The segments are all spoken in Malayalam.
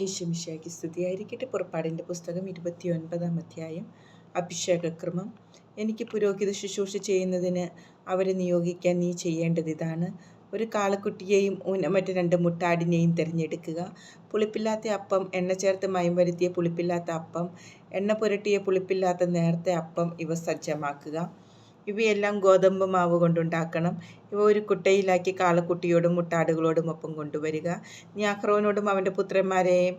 ഈശോമിശിഹായ്ക്ക് സ്തുതിയായിരിക്കട്ടെ. പുറപ്പാടിന്റെ പുസ്തകം ഇരുപത്തിയൊൻപതാം അധ്യായം. അഭിഷേകക്രമം. എനിക്ക് പുരോഹിത ശുശ്രൂഷ ചെയ്യുന്നതിന് അവരെ നിയോഗിക്കാൻ നീ ചെയ്യേണ്ടത് ഇതാണ്. ഒരു കാളക്കുട്ടിയെയും ഊനമറ്റ രണ്ട് മുട്ടാടിനെയും തിരഞ്ഞെടുക്കുക. പുളിപ്പില്ലാത്ത അപ്പം എണ്ണ ചേർത്ത് മയം വരുത്തിയ പുളിപ്പില്ലാത്ത അപ്പം എണ്ണ പുരട്ടിയ പുളിപ്പില്ലാത്ത നേർത്ത അപ്പം ഇവ സജ്ജമാക്കുക. ഇവയെല്ലാം ഗോതമ്പ് മാവ് കൊണ്ടുണ്ടാക്കണം. ഇവ ഒരു കുട്ടയിലാക്കി കാളക്കുട്ടിയോടും മുട്ടാടുകളോടും ഒപ്പം കൊണ്ടുവരിക. ഞാഹ്റോനോടും അവന്റെ പുത്രന്മാരെയും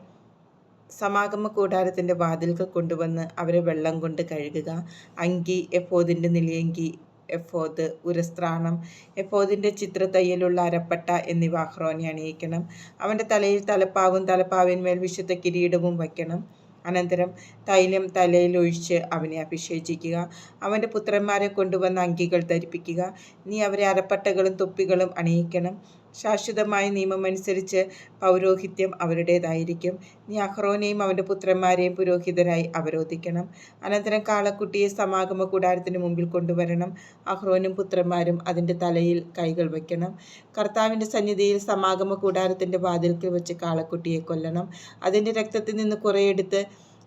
സമാഗമ കൂടാരത്തിന്റെ വാതിൽക്ക് കൊണ്ടുവന്ന് അവരെ വെള്ളം കൊണ്ട് കഴുകുക. അങ്കി എഫോദിന്റെ നിലയങ്കി എഫോദ് ഉരസ്ത്രാണം എഫോദിന്റെ ചിത്രത്തയ്യലുള്ള അരപ്പട്ട എന്നിവ അഹ്റോനെ അണിയിക്കണം. അവന്റെ തലയിൽ തലപ്പാവും തലപ്പാവിന്മേൽ വിശുദ്ധ കിരീടവും വയ്ക്കണം. അനന്തരം തൈലം തലയിൽ ഒഴിച്ച് അവനെ അഭിഷേചിക്കുക അവന്റെ പുത്രന്മാരെ കൊണ്ടുവന്ന അങ്കികൾ ധരിപ്പിക്കുക. നീ അവരെ അരപ്പട്ടകളും തൊപ്പികളും അണിയിക്കണം. ശാശ്വതമായ നിയമമനുസരിച്ച് പൗരോഹിത്യം അവരുടേതായിരിക്കും. നീ അഹ്റോനെയും അവന്റെ പുത്രന്മാരെയും പുരോഹിതരായി അവരോധിക്കണം. അനന്തരം കാളക്കുട്ടിയെ സമാഗമ കൂടാരത്തിന് മുമ്പിൽ കൊണ്ടുവരണം. അഹ്റോനും പുത്രന്മാരും അതിന്റെ തലയിൽ കൈകൾ വയ്ക്കണം. കർത്താവിന്റെ സന്നിധിയിൽ സമാഗമ കൂടാരത്തിന്റെ വാതിൽക്കൽ വെച്ച് കാളക്കുട്ടിയെ കൊല്ലണം. അതിന്റെ രക്തത്തിൽ നിന്ന് കുറേയെടുത്ത്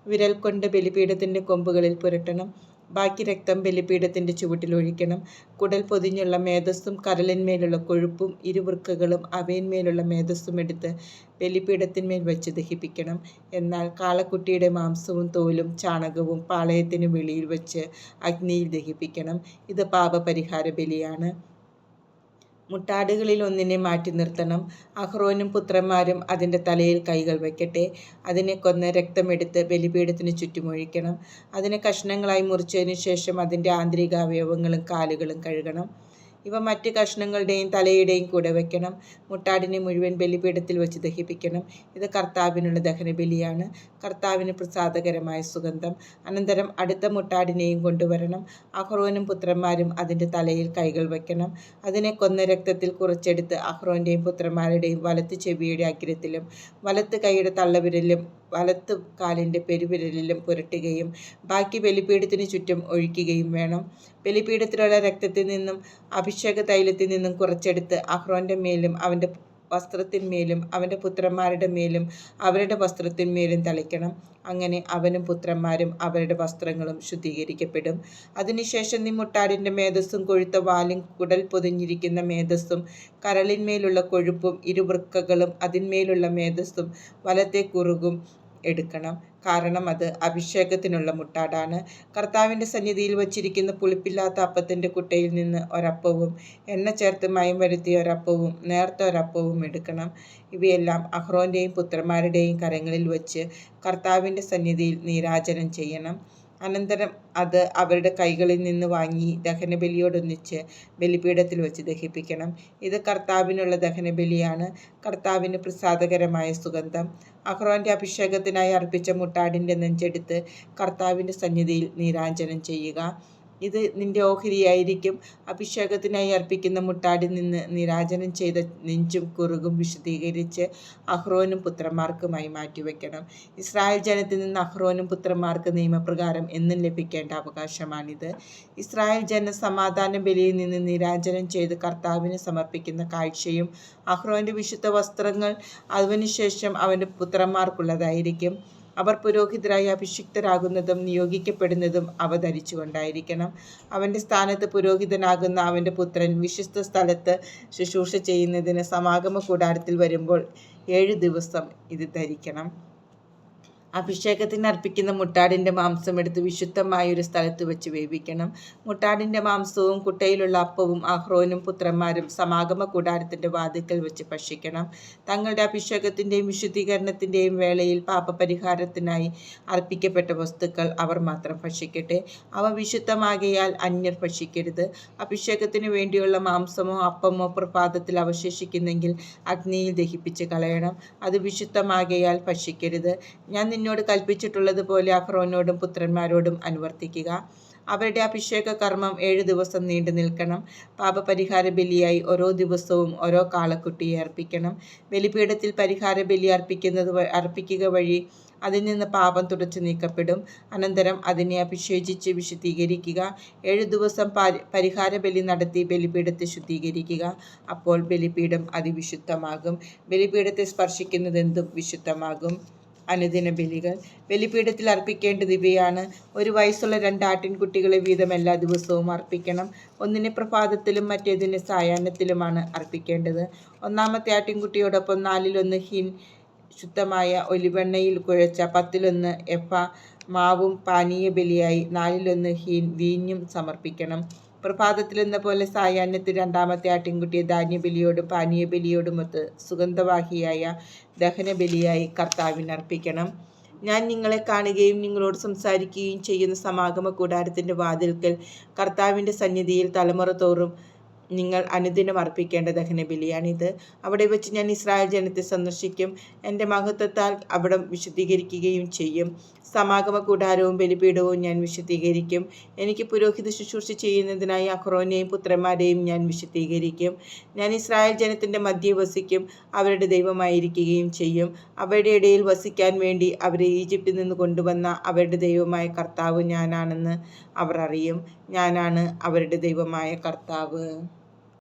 വിരൽ കൊണ്ട് ബലിപീഠത്തിന്റെ കൊമ്പുകളിൽ പുരട്ടണം. ബാക്കി രക്തം ബലിപീഠത്തിന്റെ ചുവട്ടിലൊഴിക്കണം കുടൽ പൊതിഞ്ഞുള്ള മേധസ്സും കരലിന്മേലുള്ള കൊഴുപ്പും ഇരുവൃക്കകളും അവയിന്മേലുള്ള മേധസ്സും എടുത്ത് ബലിപീഠത്തിന്മേൽ വെച്ച് ദഹിപ്പിക്കണം. എന്നാൽ കാളക്കുട്ടിയുടെ മാംസവും തോലും ചാണകവും പാളയത്തിന് വെളിയിൽ വെച്ച് അഗ്നിയിൽ ദഹിപ്പിക്കണം. ഇത് പാപപരിഹാര ബലിയാണ്. മുട്ടാടുകളിൽ ഒന്നിനെ മാറ്റി നിർത്തണം. അഹ്റോനും പുത്രന്മാരും അതിന്റെ തലയിൽ കൈകൾ വയ്ക്കട്ടെ. അതിനെ കൊന്ന് രക്തമെടുത്ത് ബലിപീഠത്തിന് ചുറ്റുമൊഴിക്കണം. അതിനെ കഷ്ണങ്ങളായി മുറിച്ചതിന് ശേഷം അതിന്റെ ആന്തരിക അവയവങ്ങളും കാലുകളും കഴുകണം. ഇവ മറ്റ് കഷ്ണങ്ങളുടെയും തലയുടെയും കൂടെ വയ്ക്കണം മുട്ടാടിനെ മുഴുവൻ ബലിപീഠത്തിൽ വെച്ച് ദഹിപ്പിക്കണം. ഇത് കർത്താവിനുള്ള ദഹനബലിയാണ്. കർത്താവിന് പ്രസാദകരമായ സുഗന്ധം. അനന്തരം അടുത്ത മുട്ടാടിനെയും കൊണ്ടുവരണം. അഹ്റോനും പുത്രന്മാരും അതിന്റെ തലയിൽ കൈകൾ വയ്ക്കണം അതിനെ കൊന്ന രക്തത്തിൽ കുറച്ചെടുത്ത് അഹ്റോന്റെയും പുത്രന്മാരുടെയും വലത്ത് ചെവിയുടെ അഗ്രത്തിലും വലത്ത് കൈയുടെ തള്ളവിരലിലും വലത്ത് കാലിന്റെ പെരുവിരലിലും പുരട്ടുകയും ബാക്കി ബലിപീഠത്തിന് ചുറ്റും ഒഴിക്കുകയും വേണം. ബലിപീഠത്തിലുള്ള രക്തത്തിൽ നിന്നും അഭിഷേക തൈലത്തിൽ നിന്നും കുറച്ചെടുത്ത് അഹ്റോന്റെ മേലും അവന്റെ വസ്ത്രത്തിന്മേലും അവന്റെ പുത്രന്മാരുടെ മേലും അവരുടെ വസ്ത്രത്തിന്മേലും തളിക്കണം. അങ്ങനെ അവനും പുത്രന്മാരും അവരുടെ വസ്ത്രങ്ങളും ശുദ്ധീകരിക്കപ്പെടും. അതിനുശേഷം നീ മുട്ടാടിന്റെ മേധസ്സും കൊഴുത്ത വാലും കുടൽ പൊതിഞ്ഞിരിക്കുന്ന മേധസ്സും കരളിന്മേലുള്ള കൊഴുപ്പും ഇരുവൃക്കകളും അതിന്മേലുള്ള മേധസ്സും വലത്തെ കുറുകും എടുക്കണം. കാരണം അത് അഭിഷേകത്തിനുള്ള മുട്ടാടാണ്. കർത്താവിന്റെ സന്നിധിയിൽ വച്ചിരിക്കുന്ന പുളിപ്പില്ലാത്ത അപ്പത്തിന്റെ കുട്ടയിൽ നിന്ന് ഒരപ്പവും എണ്ണ ചേർത്ത് മയം വരുത്തിയ ഒരപ്പവും നേർത്ത ഒരപ്പവും എടുക്കണം. ഇവയെല്ലാം അഹ്റോന്റെയും പുത്രന്മാരുടെയും കരങ്ങളിൽ വച്ച് കർത്താവിന്റെ സന്നിധിയിൽ നീരാജനം ചെയ്യണം. അനന്തരം അത് അവരുടെ കൈകളിൽ നിന്ന് വാങ്ങി ദഹനബലിയോടൊന്നിച്ച് ബലിപീഠത്തിൽ വെച്ച് ദഹിപ്പിക്കണം. ഇത് കർത്താവിനുള്ള ദഹനബലിയാണ്. കർത്താവിന് പ്രസാദകരമായ സുഗന്ധം. അഹ്റോന്റെ അഭിഷേകത്തിനായി അർപ്പിച്ച മുട്ടാടിന്റെ നെഞ്ചെടുത്ത് കർത്താവിന്റെ സന്നിധിയിൽ നീരാഞ്ജനം ചെയ്യുക. ഇത് നിന്റെ ഓഹരിയായിരിക്കും. അഭിഷേകത്തിനായി അർപ്പിക്കുന്ന മുട്ടാടി നിന്ന് നിരാജനം ചെയ്ത നെഞ്ചും കുറുകും വിശദീകരിച്ച് അഹ്റോനും പുത്രന്മാർക്കുമായി മാറ്റിവെക്കണം. ഇസ്രായേൽ ജനത്തിൽ നിന്ന് അഹ്റോനും പുത്രന്മാർക്ക് നിയമപ്രകാരം എന്നും ലഭിക്കേണ്ട അവകാശമാണിത്. ഇസ്രായേൽ ജന സമാധാന ബലിയിൽ നിന്ന് നിരാജനം ചെയ്ത് കർത്താവിന് സമർപ്പിക്കുന്ന കാഴ്ചയും അഹ്റോന്റെ വിശുദ്ധ വസ്ത്രങ്ങൾ അതിനുശേഷം അവന്റെ പുത്രന്മാർക്കുള്ളതായിരിക്കും. അവർ പുരോഹിതരായി അഭിഷിക്തരാകുന്നതും നിയോഗിക്കപ്പെടുന്നതും അവ ധരിച്ചുകൊണ്ടായിരിക്കണം. അവന്റെ സ്ഥാനത്ത് പുരോഹിതനാകുന്ന അവന്റെ പുത്രൻ വിശുദ്ധ സ്ഥലത്ത് ശുശ്രൂഷ ചെയ്യുന്നതിന് സമാഗമ കൂടാരത്തിൽ വരുമ്പോൾ ഏഴ് ദിവസം ഇത് ധരിക്കണം. അഭിഷേകത്തിന് അർപ്പിക്കുന്ന മുട്ടാടിന്റെ മാംസം എടുത്ത് വിശുദ്ധമായ ഒരു സ്ഥലത്ത് വെച്ച് വേവിക്കണം. മുട്ടാടിന്റെ മാംസവും കുട്ടയിലുള്ള അപ്പവും അഹ്റോനും പുത്രന്മാരും സമാഗമ കൂടാരത്തിന്റെ വാതിക്കൽ വെച്ച് ഭക്ഷിക്കണം. തങ്ങളുടെ അഭിഷേകത്തിന്റെയും വിശുദ്ധീകരണത്തിന്റെയും വേളയിൽ പാപപരിഹാരത്തിനായി അർപ്പിക്കപ്പെട്ട വസ്തുക്കൾ അവർ മാത്രം ഭക്ഷിക്കട്ടെ. അവ വിശുദ്ധമാകയാൽ അന്യർ ഭക്ഷിക്കരുത്. അഭിഷേകത്തിന് വേണ്ടിയുള്ള മാംസമോ അപ്പമോ പ്രഭാതത്തിൽ അവശേഷിക്കുന്നെങ്കിൽ അഗ്നിയിൽ ദഹിപ്പിച്ച് കളയണം. അത് വിശുദ്ധമാകയാൽ ഭക്ഷിക്കരുത്. ഞാൻ നിന്നോട് കൽപ്പിച്ചിട്ടുള്ളതുപോലെ അഹ്റോനോടും പുത്രന്മാരോടും അനുവർത്തിക്കുക. അവരുടെ അഭിഷേക കർമ്മം ഏഴ് ദിവസം നീണ്ടു നിൽക്കണം. പാപപരിഹാര ബലിയായി ഓരോ ദിവസവും ഓരോ കാളക്കുട്ടിയെ അർപ്പിക്കണം. ബലിപീഠത്തിൽ പരിഹാര ബലി അർപ്പിക്കുന്നത് അർപ്പിക്കുക വഴി അതിൽ നിന്ന് പാപം തുടച്ചു നീക്കപ്പെടും. അനന്തരം അതിനെ അഭിഷേചിച്ച് വിശുദ്ധീകരിക്കുക. ഏഴു ദിവസം പരിഹാര ബലി നടത്തി ബലിപീഠത്തെ ശുദ്ധീകരിക്കുക. അപ്പോൾ ബലിപീഠം അതിവിശുദ്ധമാകും. ബലിപീഠത്തെ സ്പർശിക്കുന്നതെന്തും വിശുദ്ധമാകും. അനുദിന ബലികൾ. ബലിപീഠത്തിൽ അർപ്പിക്കേണ്ടത് ഇവയാണ്. ഒരു വയസ്സുള്ള രണ്ട് ആട്ടിൻകുട്ടികളെ വീതം എല്ലാ ദിവസവും അർപ്പിക്കണം. ഒന്നിനെ പ്രഭാതത്തിലും മറ്റേതിനെ സായാഹ്നത്തിലുമാണ് അർപ്പിക്കേണ്ടത്. ഒന്നാമത്തെ ആട്ടിൻകുട്ടിയോടൊപ്പം നാലിലൊന്ന് ഹിൻ ശുദ്ധമായ ഒലിവെണ്ണയിൽ കുഴച്ച പത്തിലൊന്ന് എഫ മാവും പാനീയ ബലിയായി നാലിലൊന്ന് ഹീൻ വീഞ്ഞും സമർപ്പിക്കണം. പ്രഭാതത്തിലെന്ന പോലെ സായാഹ്നത്തിൽ രണ്ടാമത്തെ ആട്ടിൻകുട്ടിയെ ധാന്യബലിയോടും പാനീയബലിയോടുമൊത്ത് സുഗന്ധവാഹിയായ ദഹനബലിയായി കർത്താവിന് അർപ്പിക്കണം. ഞാൻ നിങ്ങളെ കാണുകയും നിങ്ങളോട് സംസാരിക്കുകയും ചെയ്യുന്ന സമാഗമ കൂടാരത്തിന്റെ വാതിൽക്കൽ കർത്താവിന്റെ സന്നിധിയിൽ തലമുറ തോറും നിങ്ങൾ അനുദിനം അർപ്പിക്കേണ്ട ദഹനബലിയാണിത് അവിടെ വെച്ച് ഞാൻ ഇസ്രായേൽ ജനത്തെ സന്ദർശിക്കും. എന്റെ മഹത്വത്താൽ അവിടം വിശുദ്ധീകരിക്കുകയും ചെയ്യും. സമാഗമ കൂടാരവും ബലിപീഠവും ഞാൻ വിശുദ്ധീകരിക്കും. എനിക്ക് പുരോഹിത ശുശ്രൂഷ ചെയ്യുന്നതിനായി അഹ്റോനെയും പുത്രന്മാരെയും ഞാൻ വിശുദ്ധീകരിക്കും. ഞാൻ ഇസ്രായേൽ ജനത്തിന്റെ മധ്യേ വസിക്കും. അവരുടെ ദൈവമായിരിക്കുകയും ചെയ്യും. അവരുടെ ഇടയിൽ വസിക്കാൻ വേണ്ടി അവരെ ഈജിപ്തിൽ നിന്ന് കൊണ്ടുവന്ന അവരുടെ ദൈവമായ കർത്താവ് ഞാനാണെന്ന് അവർ അറിയും. ഞാനാണ് അവരുടെ ദൈവമായ കർത്താവ്.